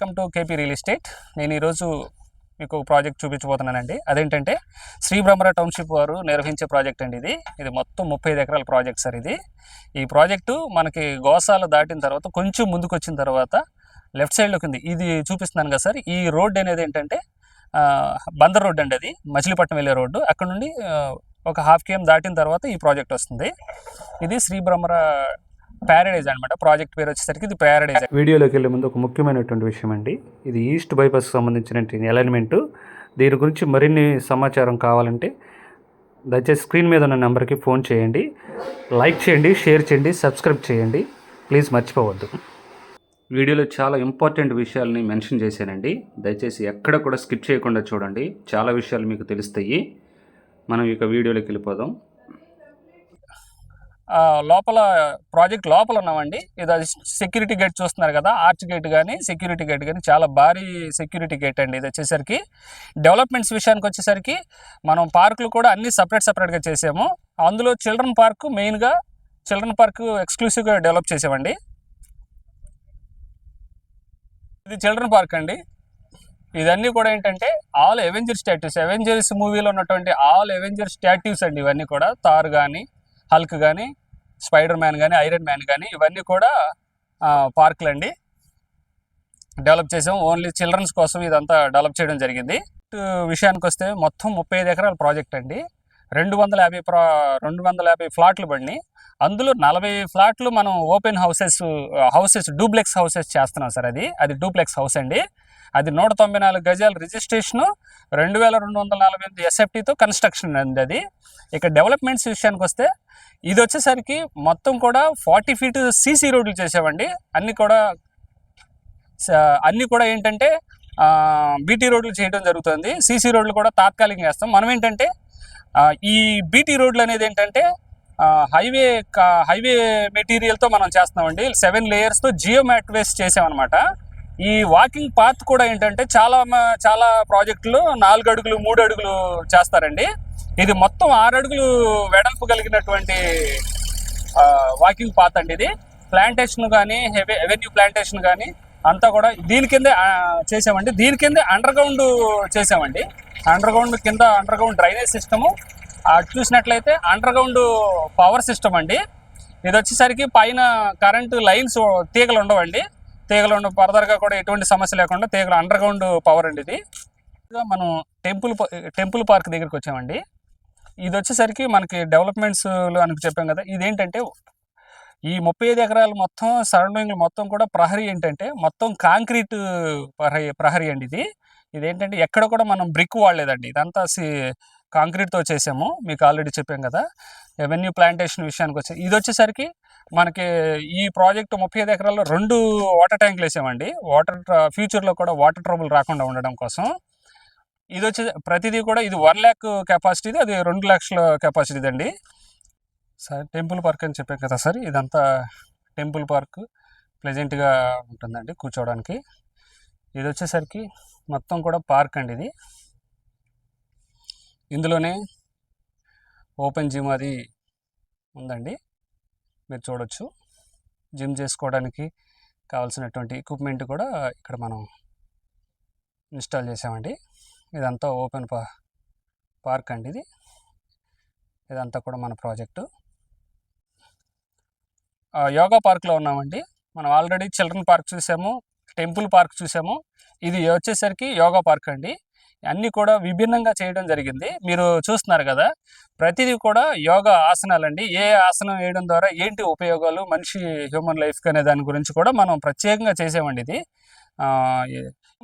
Welcome to KP real estate. నేను ఈరోజు మీకు ప్రాజెక్ట్ చూపించబోతున్నానండి. అదేంటంటే శ్రీ బ్రహ్మర టౌన్షిప్ వారు నిర్వహించే ప్రాజెక్ట్ అండి ఇది. ఇది మొత్తం ముప్పై ఐదు ఎకరాల ప్రాజెక్ట్ సార్ ఇది. ఈ ప్రాజెక్టు మనకి గోసాలు దాటిన తర్వాత కొంచెం ముందుకు వచ్చిన తర్వాత లెఫ్ట్ సైడ్లోకి ఉంది. ఇది చూపిస్తున్నాను కదా సార్. ఈ రోడ్ అనేది ఏంటంటే బందర్ రోడ్ అండి అది. మచిలీపట్నం వెళ్ళే రోడ్డు. అక్కడ నుండి ఒక హాఫ్ కేఎం దాటిన తర్వాత ఈ ప్రాజెక్ట్ వస్తుంది. ఇది శ్రీ బ్రహ్మర ప్యారడైజ్ అనమాట ప్రాజెక్ట్ పేరు వచ్చేసరికి ఇది ప్యారడైజ్ వీడియోలోకి వెళ్ళే ముందు ఒక ముఖ్యమైనటువంటి విషయం అండి. ఇది ఈస్ట్ బైపాస్కి సంబంధించిన అలైన్మెంట్ దీని గురించి మరిన్ని సమాచారం కావాలంటే దయచేసి స్క్రీన్ మీద ఉన్న నెంబర్కి ఫోన్ చేయండి. లైక్ చేయండి షేర్ చేయండి సబ్స్క్రైబ్ చేయండి. ప్లీజ్ మర్చిపోవద్దు. వీడియోలో చాలా ఇంపార్టెంట్ విషయాల్ని మెన్షన్ చేశానండి. దయచేసి ఎక్కడ కూడా స్కిప్ చేయకుండా చూడండి. చాలా విషయాలు మీకు తెలుస్తాయి. మనం ఇక వీడియోలోకి వెళ్ళిపోదాం. లోపల ప్రాజెక్ట్ లోపల ఉన్నామండి. ఇది అది సెక్యూరిటీ గేట్ చూస్తున్నారు కదా ఆర్చ్ గేట్ కానీ సెక్యూరిటీ గేట్ కానీ చాలా భారీ సెక్యూరిటీ గేట్ అండి ఇది వచ్చేసరికి. డెవలప్మెంట్స్ విషయానికి వచ్చేసరికి మనం పార్కులు కూడా అన్ని సపరేట్ సపరేట్గా చేసాము. అందులో చిల్డ్రన్ పార్క్ మెయిన్గా చిల్డ్రన్ పార్క్ ఎక్స్క్లూసివ్గా డెవలప్ చేసామండి. ఇది చిల్డ్రన్ పార్క్ అండి. ఇదన్నీ కూడా ఏంటంటే ఆల్ ఎవెంజర్ స్టాట్యూస్ ఎవెంజర్స్ మూవీలో ఉన్నటువంటి ఆల్ ఎవెంజర్ స్టాట్యూస్ అండి ఇవన్నీ కూడా. తార్ కానీ హల్క్ కానీ స్పైడర్ మ్యాన్ కానీ ఐరన్ మ్యాన్ కానీ ఇవన్నీ కూడా పార్కులు అండి. డెవలప్ చేసాం. ఓన్లీ చిల్డ్రన్స్ కోసం ఇదంతా డెవలప్ చేయడం జరిగింది. విషయానికి వస్తే మొత్తం ముప్పై ఐదు ఎకరాల ప్రాజెక్ట్ అండి. రెండు వందల యాభై ప్రా రెండు వందల యాభై ఫ్లాట్లు పడినాయి. అందులో నలభై ఫ్లాట్లు మనం open houses houses duplex houses చేస్తున్నాం సార్ అది. అది డూప్లెక్స్ హౌస్ అండి. అది నూట తొంభై నాలుగు గజాల రిజిస్ట్రేషను రెండు వేల రెండు వందల నలభై ఎనిమిది ఎస్ఎఫ్టీతో కన్స్ట్రక్షన్ అండి అది. ఇక డెవలప్మెంట్స్ విషయానికి వస్తే ఇది వచ్చేసరికి మొత్తం కూడా ఫార్టీ ఫీట్ సీసీ రోడ్లు చేసామండి అన్నీ కూడా అన్నీ కూడా ఏంటంటే బీటీ రోడ్లు చేయడం జరుగుతుంది. సీసీ రోడ్లు కూడా తాత్కాలికంగా వేస్తాం మనం ఏంటంటే ఈ బీటీ రోడ్లు అనేది ఏంటంటే హైవే కా- హైవే మెటీరియల్తో మనం చేస్తున్నామండి. సెవెన్ లేయర్స్తో జియో మ్యాట్ వేస్ట్ చేసామన్నమాట. ఈ వాకింగ్ పాత్ కూడా ఏంటంటే చాలా చాలా ప్రాజెక్టులు నాలుగు అడుగులు మూడు అడుగులు చేస్తారండి. ఇది మొత్తం ఆరు అడుగులు వెడల్పు కలిగినటువంటి వాకింగ్ పాత్ అండి ఇది. ప్లాంటేషన్ కానీ హెవె ఎవెన్యూ ప్లాంటేషన్ కానీ అంతా కూడా దీని కిందే చేసామండి. దీని కిందే అండర్ గ్రౌండ్ చేసామండి. అండర్ గ్రౌండ్ కింద అండర్ గ్రౌండ్ డ్రైనేజ్ సిస్టము. అటు చూసినట్లయితే అండర్ గ్రౌండ్ పవర్ సిస్టమ్ అండి. ఇది వచ్చేసరికి పైన కరెంటు లైన్స్ తీగలు ఉండవండి. తీగలు ఉండ ఫర్దర్గా కూడా ఎటువంటి సమస్య లేకుండా తీగలు అండర్ గ్రౌండ్ పవర్ అండి ఇది. మనం టెంపుల్ టెంపుల్ పార్క్ దగ్గరికి వచ్చామండి. ఇది వచ్చేసరికి మనకి డెవలప్మెంట్స్లో అని చెప్పాం కదా ఇదేంటంటే ఈ ముప్పై ఐదు ఎకరాలు మొత్తం సరౌండింగ్ మొత్తం కూడా ప్రహరీ ఏంటంటే మొత్తం కాంక్రీట్ ప్రహరీ ప్రహరీ అండి ఇది. ఇదేంటంటే ఎక్కడ కూడా మనం బ్రిక్ వాడలేదండి. ఇదంతా సి కాంక్రీట్తో చేసాము. మీకు ఆల్రెడీ చెప్పాం కదా ఎవెన్యూ ప్లాంటేషన్ విషయానికి వచ్చి ఇది వచ్చేసరికి మనకి ఈ ప్రాజెక్ట్ ముప్పై ఐదు ఎకరాల్లో రెండు వాటర్ ట్యాంకులు వేసామండి. వాటర్ ఫ్యూచర్లో కూడా వాటర్ ట్రబుల్ రాకుండా ఉండడం కోసం. ఇది వచ్చే ప్రతిదీ కూడా ఇది వన్ ల్యాక్ కెపాసిటీది అది రెండు లక్షల కెపాసిటీది అండి సార్ టెంపుల్ పార్క్ అని చెప్పాం కదా సార్ ఇదంతా టెంపుల్ పార్క్ ప్లెజెంట్గా ఉంటుందండి కూర్చోవడానికి. ఇది వచ్చేసరికి మొత్తం కూడా పార్క్ అండి ఇది. ఇందులోనే ఓపెన్ జిమ్ అది ఉందండి. మీరు చూడొచ్చు. జిమ్ చేసుకోవడానికి కావాల్సినటువంటి ఎక్విప్మెంట్ కూడా ఇక్కడ మనం ఇన్స్టాల్ చేసామండి ఇదంతా ఓపెన్ పా పార్క్ అండి ఇది. ఇదంతా కూడా మన ప్రాజెక్టు. యోగా పార్క్లో ఉన్నామండి. మనం ఆల్రెడీ చిల్డ్రన్ పార్క్ చూసాము టెంపుల్ పార్క్ చూసాము. ఇది వచ్చేసరికి యోగా పార్క్ అండి. అన్నీ కూడా విభిన్నంగా చేయడం జరిగింది. మీరు చూస్తున్నారు కదా ప్రతిదీ కూడా యోగా ఆసనాలండి ఏ ఆసనం వేయడం ద్వారా ఏంటి ఉపయోగాలు మనిషి హ్యూమన్ లైఫ్కి అనే దాని గురించి కూడా మనం ప్రత్యేకంగా చేసామండి ఇది.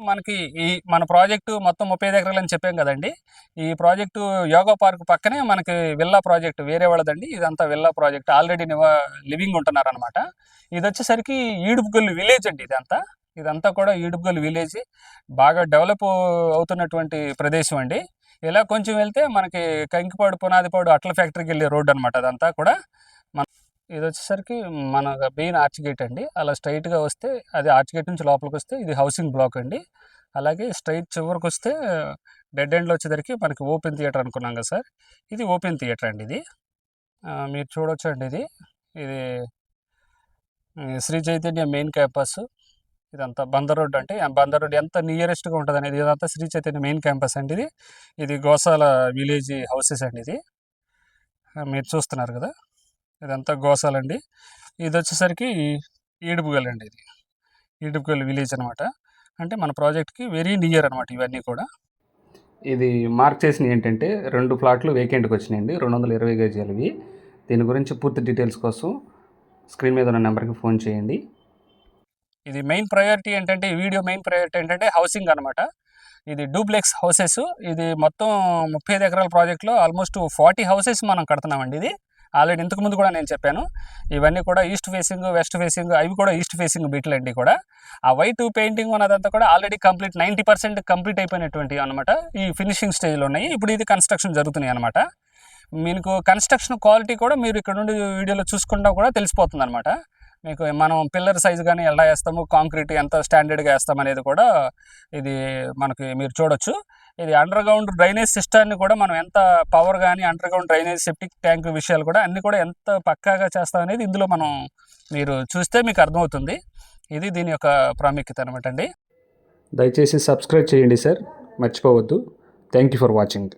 మనకి ఈ మన ప్రాజెక్టు మొత్తం ముప్పై ఐదు ఎకరాలు అని చెప్పాం కదండి. ఈ ప్రాజెక్టు యోగా పార్క్ పక్కనే మనకి విల్లా ప్రాజెక్ట్ వేరే వాళ్ళదండి. ఇదంతా విల్లా ప్రాజెక్ట్. ఆల్రెడీ నివా లివింగ్ ఉంటున్నారు అనమాట ఇది వచ్చేసరికి ఈడుపుగొల్లు విలేజ్ అండి ఇదంతా. ఇదంతా కూడా ఈడుపుగల్ విలేజ్. బాగా డెవలప్ అవుతున్నటువంటి ప్రదేశం అండి. ఇలా కొంచెం వెళ్తే మనకి కంకిపాడు పునాదిపాడు అట్ల ఫ్యాక్టరీకి వెళ్ళే రోడ్ అనమాట అదంతా కూడా. మన ఇది వచ్చేసరికి మన మెయిన్ ఆర్చ్ గేట్ అండి. అలా స్ట్రైట్గా వస్తే అది ఆర్చ్ గేట్ నుంచి లోపలికి వస్తే ఇది హౌసింగ్ బ్లాక్ అండి. అలాగే స్ట్రైట్ చివరికి వస్తే డెడ్ ఎండ్లో వచ్చేసరికి మనకి ఓపెన్ థియేటర్ అనుకున్నాం కదా సార్. ఇది ఓపెన్ థియేటర్ అండి ఇది. మీరు చూడొచ్చు అండి ఇది. ఇది శ్రీ చైతన్య మెయిన్ క్యాంపస్. ఇదంతా బందర్ రోడ్ అంటే ఆ బందర్ రోడ్ ఎంత నియరెస్ట్గా ఉంటుంది అనేది ఇదంతా శ్రీ చైతన్య మెయిన్ క్యాంపస్ అండి ఇది. ఇది గోసాల విలేజ్ హౌసెస్ అండి ఇది. మీరు చూస్తున్నారు కదా. ఇదంతా గోసాల అండి. ఇది వచ్చేసరికి ఈడుపుగల్ అండి ఇది. ఈడుపుగల్ విలేజ్ అనమాట అంటే మన ప్రాజెక్ట్కి వెరీ నియర్ అనమాట ఇవన్నీ కూడా. ఇది మార్క్ చేసినవి ఏంటంటే రెండు ఫ్లాట్లు వేకెంట్కి వచ్చినాయండి రెండు వందల ఇరవై గజాలవి. దీని గురించి పూర్తి డీటెయిల్స్ కోసం స్క్రీన్ మీద ఉన్న నెంబర్కి ఫోన్ చేయండి. ఇది మెయిన్ ప్రయారిటీ ఏంటంటే వీడియో మెయిన్ ప్రయారిటీ ఏంటంటే హౌసింగ్ అనమాట ఇది డూప్లెక్స్ హౌసెస్ ఇది మొత్తం ముప్పై ఐదు ఎకరాల ప్రాజెక్ట్లో ఆల్మోస్ట్ ఫార్టీ హౌసెస్ మనం కడుతున్నామండి ఇది. ఆల్రెడీ ఇంతకు ముందు కూడా నేను చెప్పాను. ఇవన్నీ కూడా ఈస్ట్ ఫేసింగ్ వెస్ట్ ఫేసింగ్ అవి కూడా ఈస్ట్ ఫేసింగ్ బిట్లండి అండి కూడా. ఆ వైట్ పెయింటింగ్ ఉన్నదంతా కూడా already complete ninety percent complete అయిపోయినటువంటి అనమాట ఈ ఫినిషింగ్ స్టేజ్లో ఉన్నాయి. ఇప్పుడు ఇది కన్స్ట్రక్షన్ జరుగుతున్నాయి అనమాట మీకు కన్స్ట్రక్షన్ క్వాలిటీ కూడా మీరు ఇక్కడ నుండి వీడియోలో చూసుకుంటా కూడా తెలిసిపోతుంది అనమాట మీకు మనం పిల్లర్ సైజ్ కానీ ఎలా వేస్తాము కాంక్రీట్ ఎంత స్టాండర్డ్గా వేస్తాం అనేది కూడా ఇది మనకి మీరు చూడొచ్చు. ఇది అండర్ గ్రౌండ్ డ్రైనేజ్ సిస్టాన్ని కూడా మనం ఎంత పవర్ కానీ underground drainage septic tank విషయాలు కూడా అన్నీ కూడా ఎంత పక్కాగా చేస్తాం అనేది ఇందులో మనం మీరు చూస్తే మీకు అర్థమవుతుంది. ఇది దీని యొక్క ప్రాముఖ్యత అనమాట అండి. దయచేసి సబ్స్క్రైబ్ చేయండి సార్. మర్చిపోవద్దు. Thank you for watching